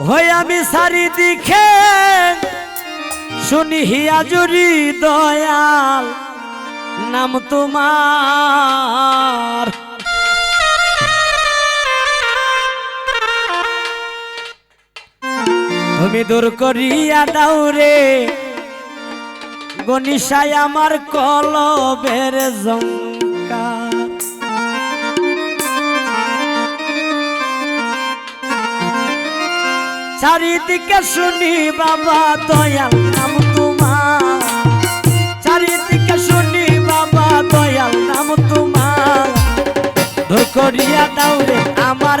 হয়ে আমি সারি দিখে, শুনি হিয়াজুরি দয়াল, নাম তোমার। তুমি দূর করিয়া দাও রে গনিসায় আমার কলবের জঙ্কা চারিদিকে শুনি বাবা, দয়াল নাম তোমার। চারিদিকে শুনি বাবা, দয়াল নাম তোমার। ধর দাউরে আমার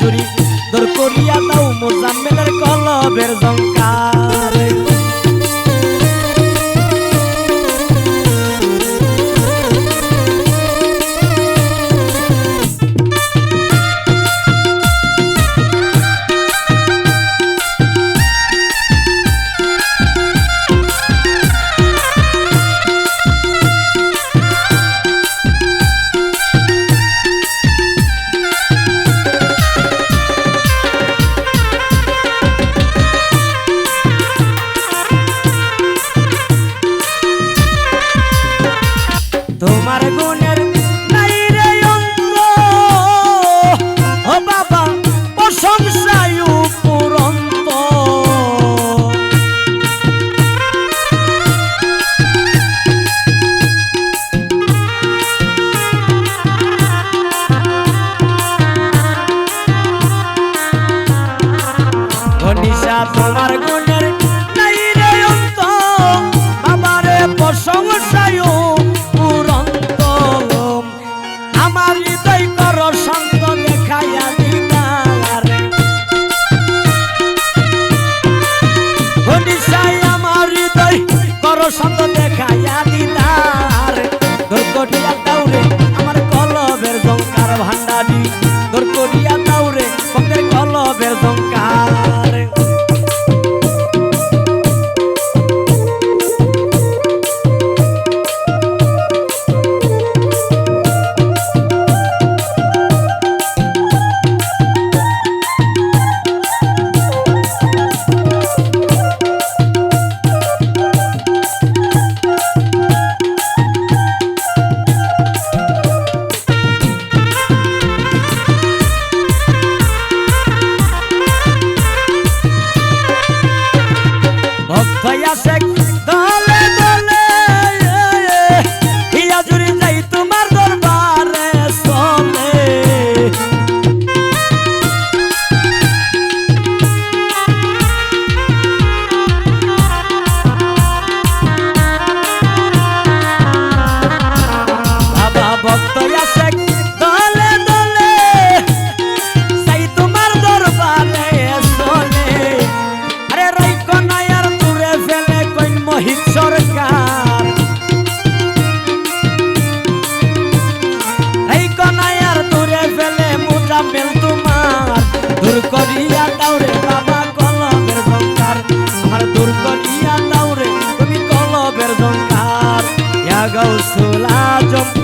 চুরি আমার গুণের নাই রে অন্ত ও বাবা প্রশংসায় পুরন্ত নিশা তোমার গুণের গাউসুল আজম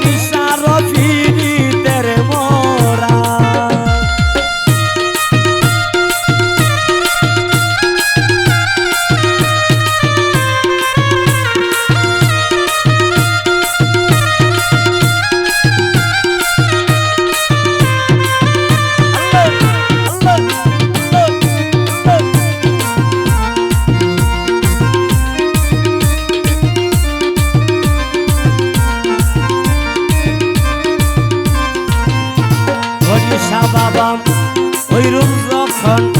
Quizá পয়সা বাবা ওই রূপ যখন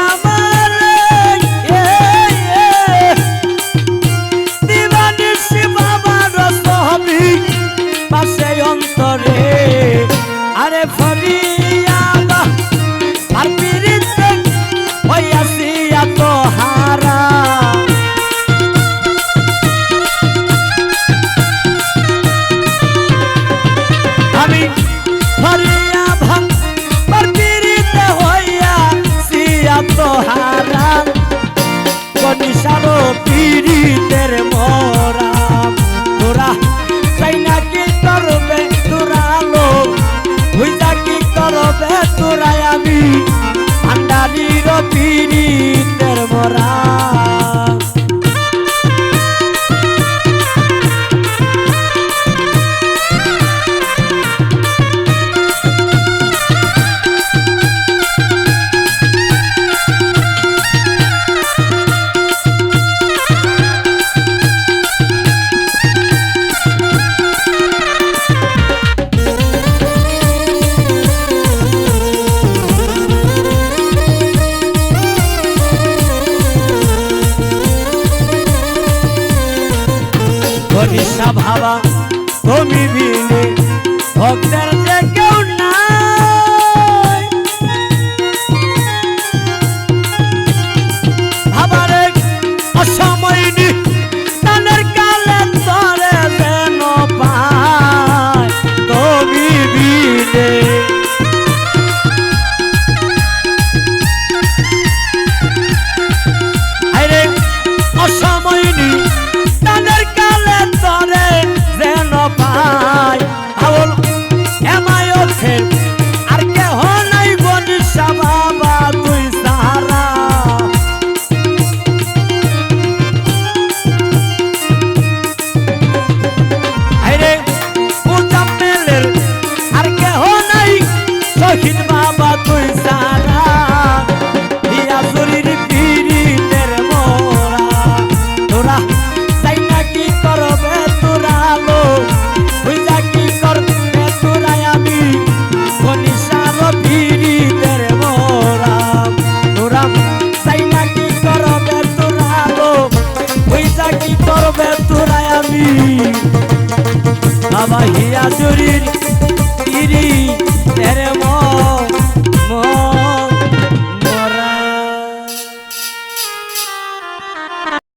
মিশা ভাবা তুমি বিনে ভক্তের